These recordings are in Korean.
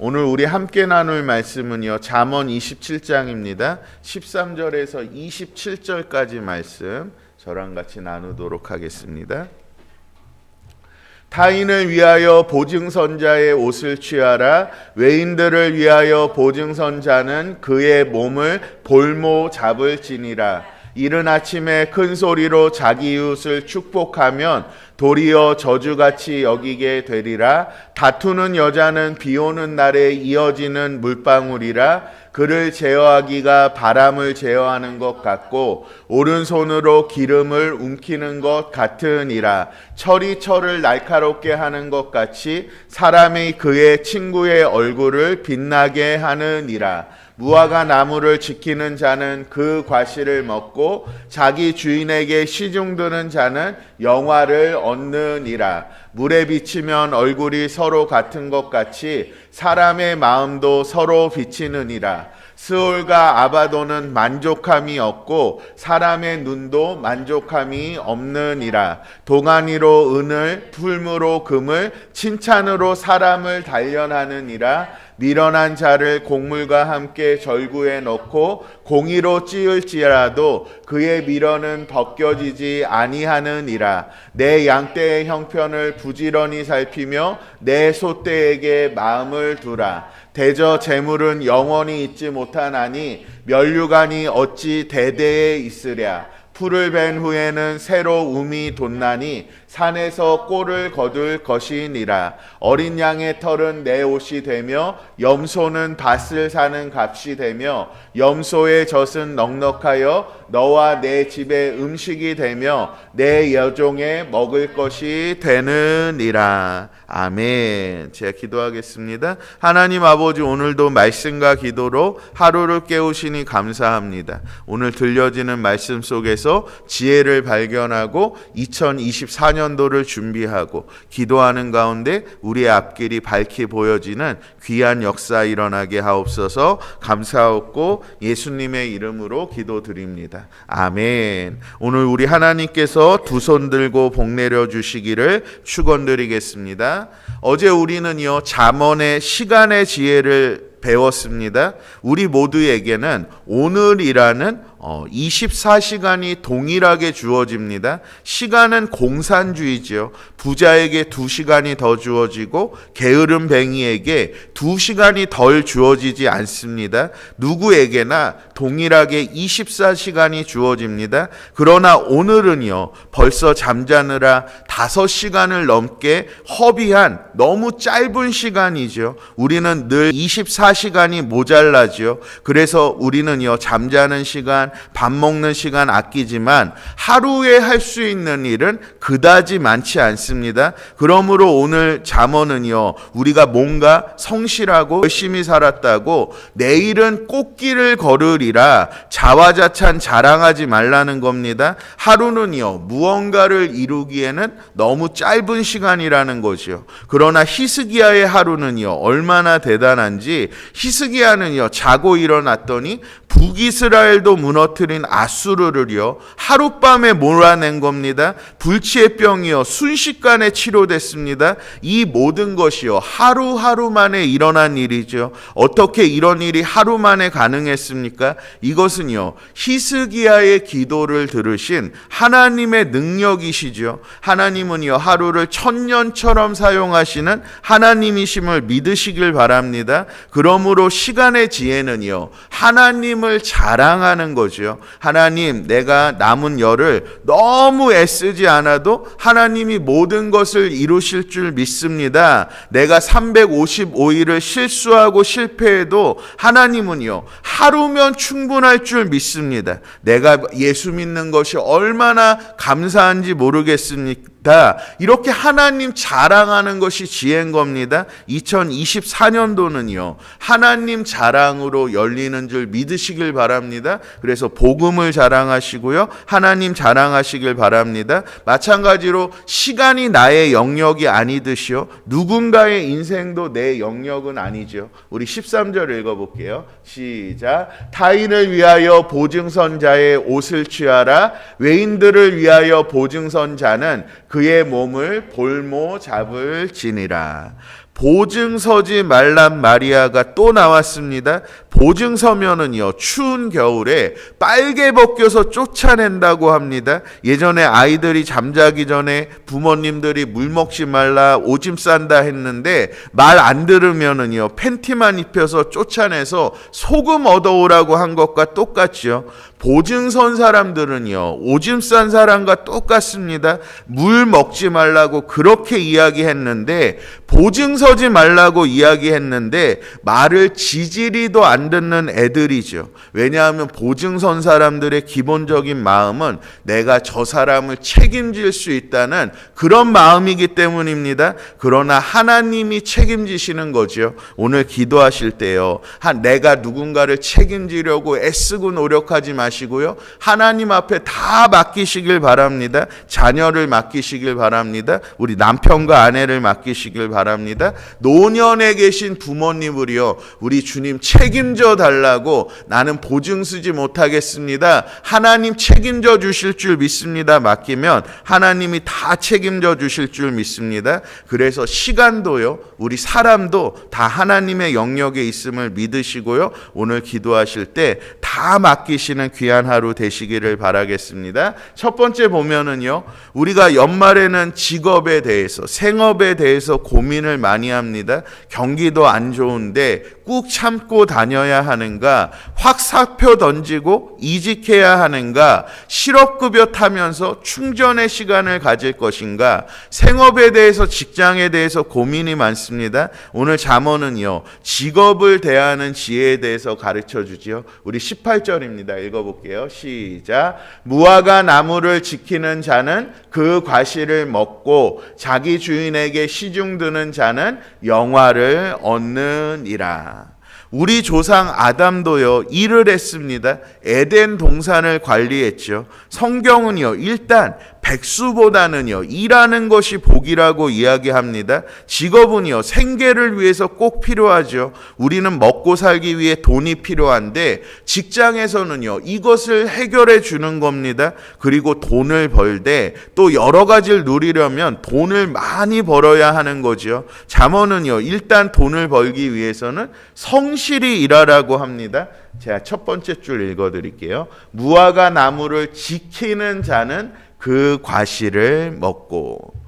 오늘 우리 함께 나눌 말씀은요. 잠언 27장입니다. 13절에서 27절까지 말씀 저랑 같이 나누도록 하겠습니다. 타인을 위하여 보증선자의 옷을 취하라 외인들을 위하여 보증선자는 그의 몸을 볼모 잡을지니라 이른 아침에 큰 소리로 자기 이웃을 축복하면 도리어 저주같이 여기게 되리라. 다투는 여자는 비 오는 날에 이어지는 물방울이라. 그를 제어하기가 바람을 제어하는 것 같고 오른손으로 기름을 움키는 것 같으니라. 철이 철을 날카롭게 하는 것 같이 사람이 그의 친구의 얼굴을 빛나게 하느니라 무화과 나무를 지키는 자는 그 과실을 먹고 자기 주인에게 시중드는 자는 영화를 얻느니라. 물에 비치면 얼굴이 서로 같은 것 같이 사람의 마음도 서로 비치느니라. 스올과 아바도는 만족함이 없고 사람의 눈도 만족함이 없느니라. 동안이로 은을, 풀무로 금을, 칭찬으로 사람을 단련하느니라. 미련한 자를 곡물과 함께 절구에 넣고 공의로 찌을지라도 그의 미련은 벗겨지지 아니하느니라. 내 양떼의 형편을 부지런히 살피며 내 소떼에게 마음을 두라. 대저 재물은 영원히 있지 못하나니 면류관이 어찌 대대에 있으랴? 풀을 벤 후에는 새로 um이 돋나니 산에서 꼴을 거둘 것이니라. 어린 양의 털은 내 옷이 되며 염소는 밭을 사는 값이 되며 염소의 젖은 넉넉하여 너와 내 집의 음식이 되며 내 여종의 먹을 것이 되느니라. 아멘. 제가 기도하겠습니다. 하나님 아버지 오늘도 말씀과 기도로 하루를 깨우시니 감사합니다. 오늘 들려지는 말씀 속에서 지혜를 발견하고 2024년 도를 준비하고 기도하는 가운데 우리의 앞길이 밝히 보여지는 귀한 역사 일어나게 하옵소서 감사하고 예수님의 이름으로 기도드립니다. 아멘. 오늘 우리 하나님께서 두 손 들고 복 내려 주시기를 축원드리겠습니다. 어제 우리는요 잠언의 시간의 지혜를 배웠습니다. 우리 모두에게는 오늘이라는 어, 24시간이 동일하게 주어집니다. 시간은 공산주의죠. 부자에게 2시간이 더 주어지고 게으름 뱅이에게 2시간이 덜 주어지지 않습니다. 누구에게나 동일하게 24시간이 주어집니다. 그러나 오늘은요. 벌써 잠자느라 5시간을 넘게 허비한 너무 짧은 시간이죠. 우리는 늘 24시간이 모자라죠. 그래서 우리는요. 잠자는 시간 밥 먹는 시간 아끼지만 하루에 할 수 있는 일은 그다지 많지 않습니다. 그러므로 오늘 잠언은요. 우리가 뭔가 성실하고 열심히 살았다고 내일은 꽃길을 걸으리라 자화자찬 자랑하지 말라는 겁니다. 하루는요. 무언가를 이루기에는 너무 짧은 시간이라는 거죠. 그러나 히스기야의 하루는요. 얼마나 대단한지 히스기야는요. 자고 일어났더니 북이스라엘도 무너 뜨린 아수르를요 하룻밤에 몰아낸 겁니다. 불치의 병이요 순식간에 치료됐습니다. 이 모든 것이요 하루하루 만에 일어난 일이죠. 어떻게 이런 일이 하루 만에 가능했습니까? 이것은요 히스기야의 기도를 들으신 하나님의 능력이시죠. 하나님은요 하루를 천년처럼 사용하시는 하나님이심을 믿으시길 바랍니다. 그러므로 시간의 지혜는요 하나님을 자랑하는 거죠. 하나님, 내가 남은 열을 너무 애쓰지 않아도 하나님이 모든 것을 이루실 줄 믿습니다. 내가 355일을 실수하고 실패해도 하나님은요, 하루면 충분할 줄 믿습니다. 내가 예수 믿는 것이 얼마나 감사한지 모르겠습니까? 이렇게 하나님 자랑하는 것이 지혜인 겁니다. 2024년도는요, 하나님 자랑으로 열리는 줄 믿으시길 바랍니다. 그래서 복음을 자랑하시고요, 하나님 자랑하시길 바랍니다. 마찬가지로 시간이 나의 영역이 아니듯이요, 누군가의 인생도 내 영역은 아니죠. 우리 13절 읽어볼게요. 시작. 타인을 위하여 보증선자의 옷을 취하라. 외인들을 위하여 보증선자는 그의 몸을 볼모 잡을지니라. 보증 서지 말란 마리아가 또 나왔습니다. 보증 서면은요, 추운 겨울에 빨개 벗겨서 쫓아낸다고 합니다. 예전에 아이들이 잠자기 전에 부모님들이 물 먹지 말라, 오줌 싼다 했는데 말 안 들으면은요, 팬티만 입혀서 쫓아내서 소금 얻어오라고 한 것과 똑같죠. 보증 선 사람들은요, 오줌 싼 사람과 똑같습니다. 물 먹지 말라고 그렇게 이야기했는데, 보증 서지 말라고 이야기했는데, 말을 지지리도 안 듣는 애들이죠. 왜냐하면 보증 선 사람들의 기본적인 마음은 내가 저 사람을 책임질 수 있다는 그런 마음이기 때문입니다. 그러나 하나님이 책임지시는 거죠. 오늘 기도하실 때요. 한 내가 누군가를 책임지려고 애쓰고 노력하지 마 시고요. 하나님 앞에 다 맡기시길 바랍니다. 자녀를 맡기시길 바랍니다. 우리 남편과 아내를 맡기시길 바랍니다. 노년에 계신 부모님을요. 우리 주님 책임져 달라고 나는 보증 쓰지 못하겠습니다. 하나님 책임져 주실 줄 믿습니다. 맡기면 하나님이 다 책임져 주실 줄 믿습니다. 그래서 시간도요. 우리 사람도 다 하나님의 영역에 있음을 믿으시고요. 오늘 기도하실 때 다 맡기시는 귀한 하루 되시기를 바라겠습니다. 첫 번째 보면은요. 우리가 연말에는 직업에 대해서 생업에 대해서 고민을 많이 합니다. 경기도 안 좋은데 꾹 참고 다녀야 하는가? 확 사표 던지고 이직해야 하는가? 실업급여 타면서 충전의 시간을 가질 것인가? 생업에 대해서 직장에 대해서 고민이 많습니다. 오늘 잠언은요. 직업을 대하는 지혜에 대해서 가르쳐 주지요. 우리 18절입니다. 읽어 볼게요. 시작. 무화과 나무를 지키는 자는 그 과실을 먹고 자기 주인에게 시중 드는 자는 영화를 얻느니라. 우리 조상 아담도요, 일을 했습니다. 에덴 동산을 관리했죠. 성경은요, 일단 백수보다는요, 일하는 것이 복이라고 이야기합니다. 직업은요, 생계를 위해서 꼭 필요하죠. 우리는 먹고 살기 위해 돈이 필요한데, 직장에서는요, 이것을 해결해 주는 겁니다. 그리고 돈을 벌때또 여러 가지를 누리려면 돈을 많이 벌어야 하는 거죠. 잠언은요, 일단 돈을 벌기 위해서는 성실히 일하라고 합니다. 제가 첫 번째 줄 읽어 드릴게요. 무화과 나무를 지키는 자는 그 과실을 먹고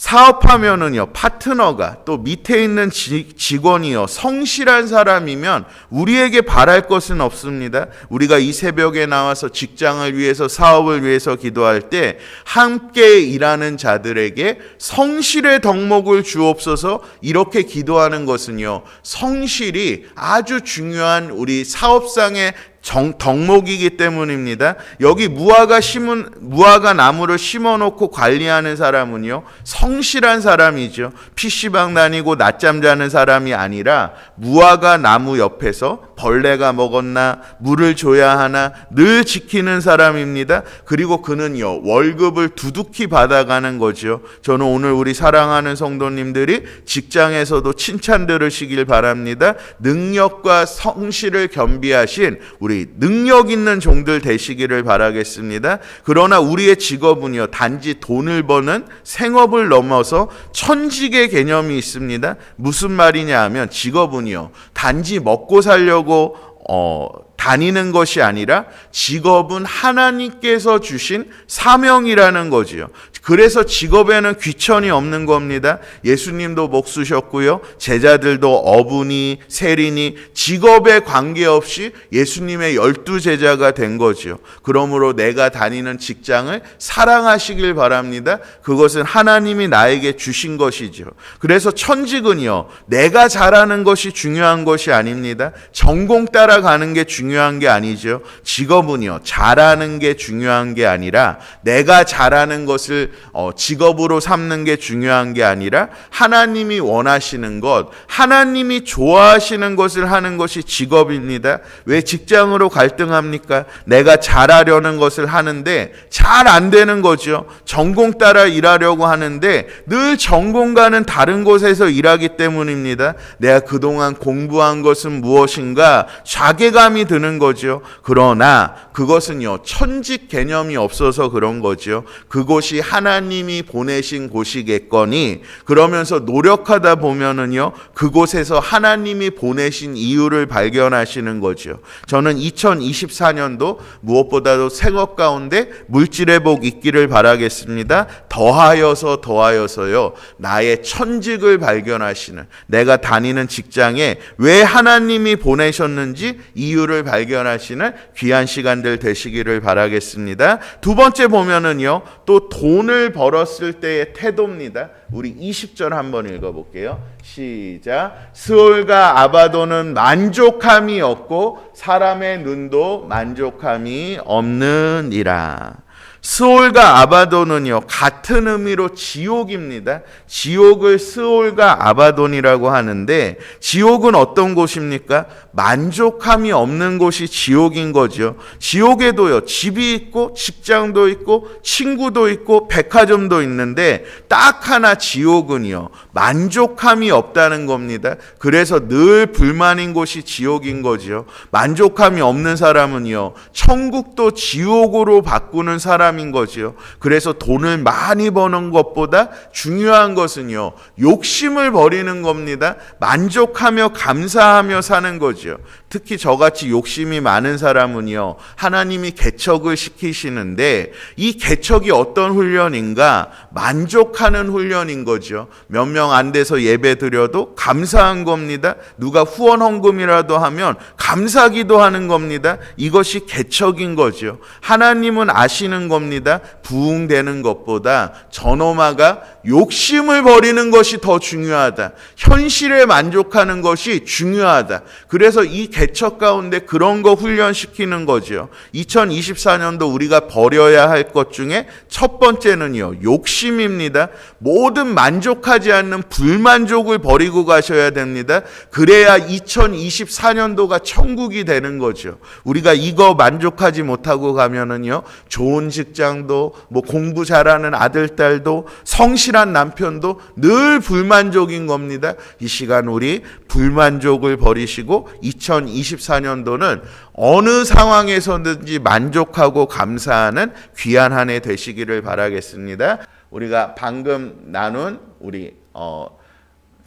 사업하면은요 파트너가 또 밑에 있는 지, 직원이요 성실한 사람이면 우리에게 바랄 것은 없습니다. 우리가 이 새벽에 나와서 직장을 위해서 사업을 위해서 기도할 때 함께 일하는 자들에게 성실의 덕목을 주옵소서 이렇게 기도하는 것은요 성실이 아주 중요한 우리 사업상의 정, 덕목이기 때문입니다. 여기 무화과 심은 무화과 나무를 심어 놓고 관리하는 사람은요. 성실한 사람이죠. PC방 다니고 낮잠 자는 사람이 아니라 무화과 나무 옆에서 벌레가 먹었나 물을 줘야 하나 늘 지키는 사람입니다. 그리고 그는요. 월급을 두둑히 받아가는 거죠. 저는 오늘 우리 사랑하는 성도님들이 직장에서도 칭찬 들으시길 바랍니다. 능력과 성실을 겸비하신 우리 능력 있는 종들 되시기를 바라겠습니다. 그러나 우리의 직업은요, 단지 돈을 버는 생업을 넘어서 천직의 개념이 있습니다. 무슨 말이냐 하면 직업은요, 단지 먹고 살려고 어, 다니는 것이 아니라 직업은 하나님께서 주신 사명이라는 거지요. 그래서 직업에는 귀천이 없는 겁니다. 예수님도 목 쓰셨고요. 제자들도 어부니 세리니 직업에 관계없이 예수님의 열두 제자가 된 거지요. 그러므로 내가 다니는 직장을 사랑하시길 바랍니다. 그것은 하나님이 나에게 주신 것이죠. 그래서 천직은요. 내가 잘하는 것이 중요한 것이 아닙니다. 전공 따라가는 게 중요한 게 아니죠. 직업은요. 잘하는 게 중요한 게 아니라 내가 잘하는 것을 어, 직업으로 삼는 게 중요한 게 아니라 하나님이 원하시는 것, 하나님이 좋아하시는 것을 하는 것이 직업입니다. 왜 직장으로 갈등합니까? 내가 잘하려는 것을 하는데 잘 안 되는 거죠. 전공 따라 일하려고 하는데 늘 전공과는 다른 곳에서 일하기 때문입니다. 내가 그동안 공부한 것은 무엇인가 자괴감이 드는 거죠. 그러나 그것은요, 천직 개념이 없어서 그런 거죠. 그곳이 한 하나님이 보내신 곳이겠거니 그러면서 노력하다 보면은요 그곳에서 하나님이 보내신 이유를 발견하시는 거죠. 저는 2024년도 무엇보다도 생업 가운데 물질의 복 있기를 바라겠습니다. 더하여서 더하여서요 나의 천직을 발견하시는 내가 다니는 직장에 왜 하나님이 보내셨는지 이유를 발견하시는 귀한 시간들 되시기를 바라겠습니다. 두 번째 보면은요, 또 돈을 벌었을 때의 태도입니다. 우리 20절 한번 읽어볼게요. 시작. 스올과 아바도는 만족함이 없고 사람의 눈도 만족함이 없느니라. 스올과 아바돈은요 같은 의미로 지옥입니다. 지옥을 스올과 아바돈이라고 하는데 지옥은 어떤 곳입니까? 만족함이 없는 곳이 지옥인 거죠. 지옥에도요 집이 있고 직장도 있고 친구도 있고 백화점도 있는데 딱 하나 지옥은요 만족함이 없다는 겁니다. 그래서 늘 불만인 곳이 지옥인 거죠. 만족함이 없는 사람은요 천국도 지옥으로 바꾸는 사람 사람인 거지요. 그래서 돈을 많이 버는 것보다 중요한 것은요, 욕심을 버리는 겁니다. 만족하며 감사하며 사는 거죠. 특히 저같이 욕심이 많은 사람은요, 하나님이 개척을 시키시는데, 이 개척이 어떤 훈련인가? 만족하는 훈련인 거죠. 몇 명 안 돼서 예배 드려도 감사한 겁니다. 누가 후원 헌금이라도 하면 감사기도 하는 겁니다. 이것이 개척인 거죠. 하나님은 아시는 겁니다. 부흥되는 것보다 저놈아가 욕심을 버리는 것이 더 중요하다. 현실에 만족하는 것이 중요하다. 그래서 이 개척 가운데 그런 거 훈련시키는 거죠. 2024년도 우리가 버려야 할 것 중에 첫 번째는요, 욕심입니다. 모든 만족하지 않는 불만족을 버리고 가셔야 됩니다. 그래야 2024년도가 천국이 되는 거죠. 우리가 이거 만족하지 못하고 가면은요, 좋은 직 직장도 뭐 공부 잘하는 아들 딸도 성실 한 남편도 늘 불만족인 겁니다. 이 시간 우리 불만족을 버리시고 2024년도는 어느 상황에서든지 만족하고 감사하는 귀한 한 해 되시기를 바라겠습니다. 우리가 방금 나눈 우리 어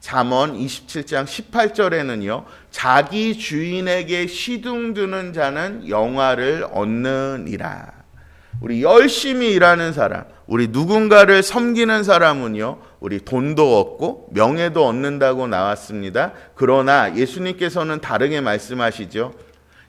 잠언 27장 18절에는요. 자기 주인에게 시둥드는 자는 영화를 얻느니라. 우리 열심히 일하는 사람, 우리 누군가를 섬기는 사람은요, 우리 돈도 얻고 명예도 얻는다고 나왔습니다. 그러나 예수님께서는 다르게 말씀하시죠.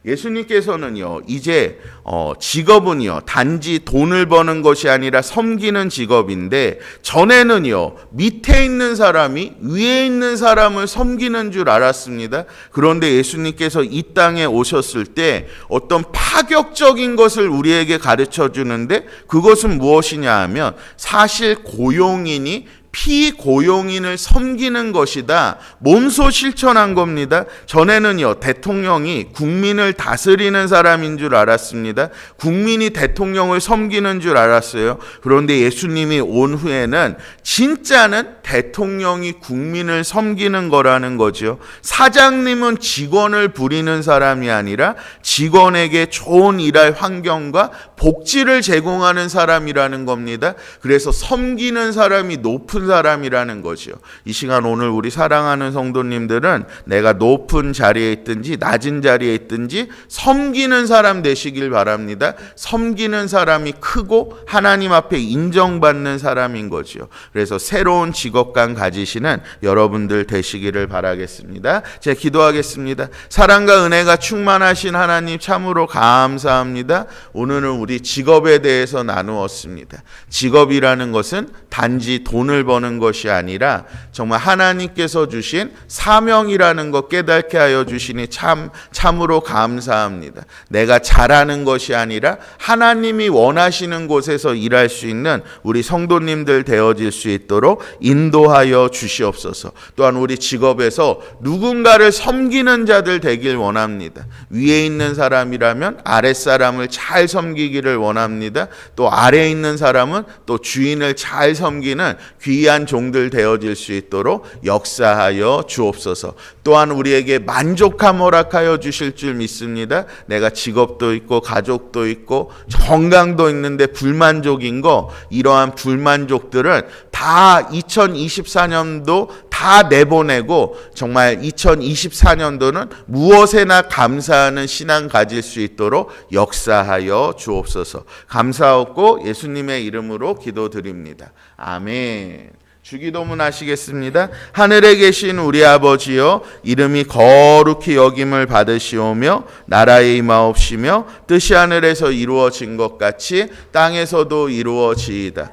예수님께서는요, 이제 어, 직업은요, 단지 돈을 버는 것이 아니라 섬기는 직업인데, 전에는요, 밑에 있는 사람이 위에 있는 사람을 섬기는 줄 알았습니다. 그런데 예수님께서 이 땅에 오셨을 때 어떤 파격적인 것을 우리에게 가르쳐 주는데, 그것은 무엇이냐 하면, 사실 고용인이 피고용인을 섬기는 것이다. 몸소 실천한 겁니다. 전에는요, 대통령이 국민을 다스리는 사람인 줄 알았습니다. 국민이 대통령을 섬기는 줄 알았어요. 그런데 예수님이 온 후에는 진짜는 대통령이 국민을 섬기는 거라는 거죠. 사장님은 직원을 부리는 사람이 아니라 직원에게 좋은 일할 환경과 복지를 제공하는 사람이라는 겁니다. 그래서 섬기는 사람이 높은 높은 사람이라는 것이요. 이 시간 오늘 우리 사랑하는 성도님들은 내가 높은 자리에 있든지 낮은 자리에 있든지 섬기는 사람 되시길 바랍니다. 섬기는 사람이 크고 하나님 앞에 인정받는 사람인 거지요. 그래서 새로운 직업관 가지시는 여러분들 되시기를 바라겠습니다. 제가 기도하겠습니다. 사랑과 은혜가 충만하신 하나님 참으로 감사합니다. 오늘은 우리 직업에 대해서 나누었습니다. 직업이라는 것은 단지 돈을 버 버는 것이 아니라 정말 하나님께서 주신 사명이라는 것 깨닫게 하여 주시니 참 참으로 감사합니다. 내가 잘하는 것이 아니라 하나님이 원하시는 곳에서 일할 수 있는 우리 성도님들 되어질 수 있도록 인도하여 주시옵소서. 또한 우리 직업에서 누군가를 섬기는 자들 되길 원합니다. 위에 있는 사람이라면 아랫 사람을 잘 섬기기를 원합니다. 또 아래에 있는 사람은 또 주인을 잘 섬. 섬기는 귀한 종들 되어질 수 있도록 역사하여 주옵소서. 또한 우리에게 만족함 허락하여 주실 줄 믿습니다. 내가 직업도 있고 가족도 있고 건강도 있는데 불만족인 거 이러한 불만족들은 다 2024년도 다 내보내고 정말 2024년도는 무엇에나 감사하는 신앙 가질 수 있도록 역사하여 주옵소서. 감사하고 예수님의 이름으로 기도드립니다. 아멘. 주기도문 하시겠습니다. 하늘에 계신 우리 아버지여 이름이 거룩히 여김을 받으시오며 나라의 임하옵시며 뜻이 하늘에서 이루어진 것 같이 땅에서도 이루어지이다.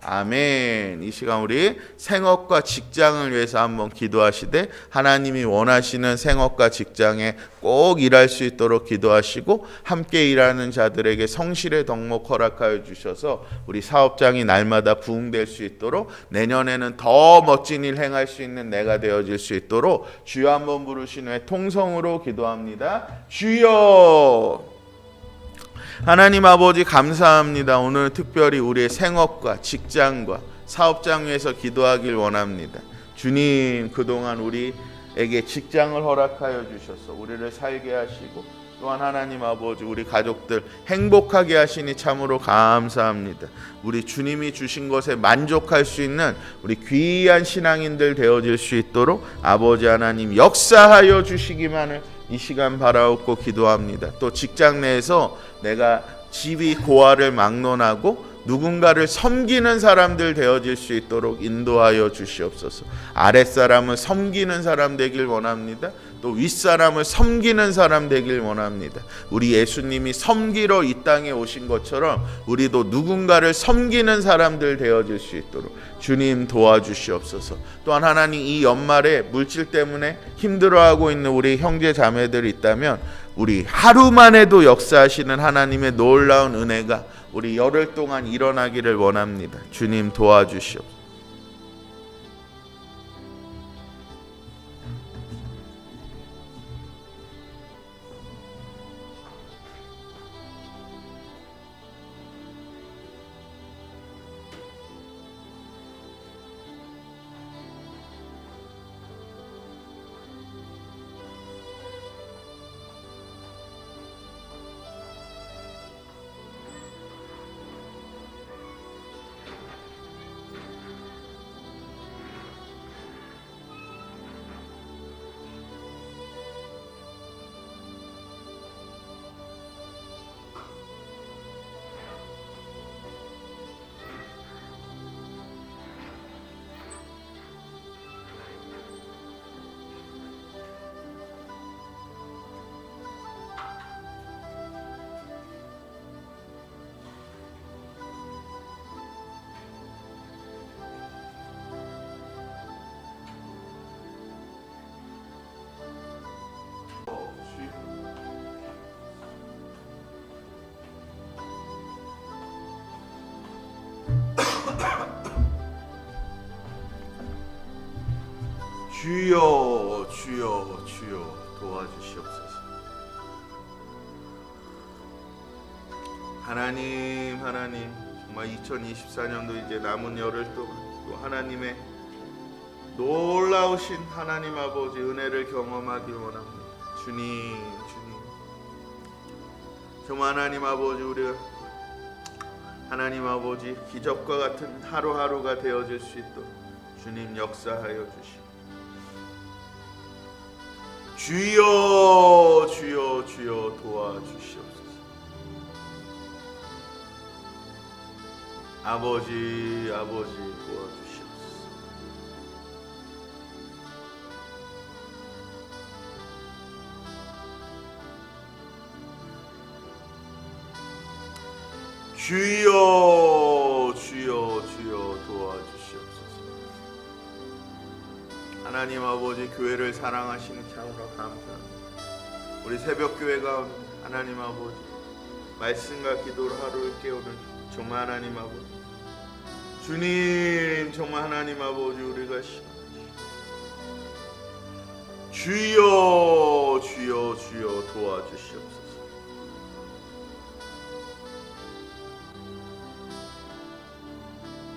아멘. 이 시간 우리 생업과 직장을 위해서 한번 기도하시되 하나님이 원하시는 생업과 직장에 꼭 일할 수 있도록 기도하시고 함께 일하는 자들에게 성실의 덕목 허락하여 주셔서 우리 사업장이 날마다 부흥될 수 있도록 내년에는 더 멋진 일 행할 수 있는 내가 되어질 수 있도록 주여 한번 부르신 후에 통성으로 기도합니다. 주여 하나님 아버지 감사합니다. 오늘 특별히 우리의 생업과 직장과 사업장 위에서 기도하길 원합니다. 주님 그동안 우리에게 직장을 허락하여 주셔서 우리를 살게 하시고 또한 하나님 아버지 우리 가족들 행복하게 하시니 참으로 감사합니다. 우리 주님이 주신 것에 만족할 수 있는 우리 귀한 신앙인들 되어질 수 있도록 아버지 하나님 역사하여 주시기만을 이 시간 바라옵고 기도합니다. 또 직장 내에서 내가 지위 고하를 막론하고 누군가를 섬기는 사람들 되어질 수 있도록 인도하여 주시옵소서. 아랫사람을 섬기는 사람 되길 원합니다. 또 윗사람을 섬기는 사람 되길 원합니다. 우리 예수님이 섬기러 이 땅에 오신 것처럼 우리도 누군가를 섬기는 사람들 되어질 수 있도록 주님 도와주시옵소서. 또한 하나님 이 연말에 물질 때문에 힘들어하고 있는 우리 형제 자매들이 있다면 우리 하루만 해도 역사하시는 하나님의 놀라운 은혜가 우리 열흘 동안 일어나기를 원합니다. 주님 도와주시옵소서. 주여 주여 주여 도와주시옵소서. 하나님 하나님 정말 2024년도 이제 남은 열흘 동안 또 하나님의 놀라우신 하나님 아버지 은혜를 경험하길 원합니다. 주님 주님 정말 하나님 아버지 우리가 하나님 아버지 기적과 같은 하루하루가 되어질 수 있도록 주님 역사하여 주시고 주여 주여 주여 도와주시옵소서. 아버지 아버지 도와주시옵소서. 주여 하나님 아버지 교회를 사랑하시는 참으로 감사합니다. 우리 새벽 교회 가운데 하나님 아버지 말씀과 기도로 하루를 깨우는 정말 하나님 아버지 주님 정말 하나님 아버지 우리가 시 주여 주여 주여 도와주시옵소서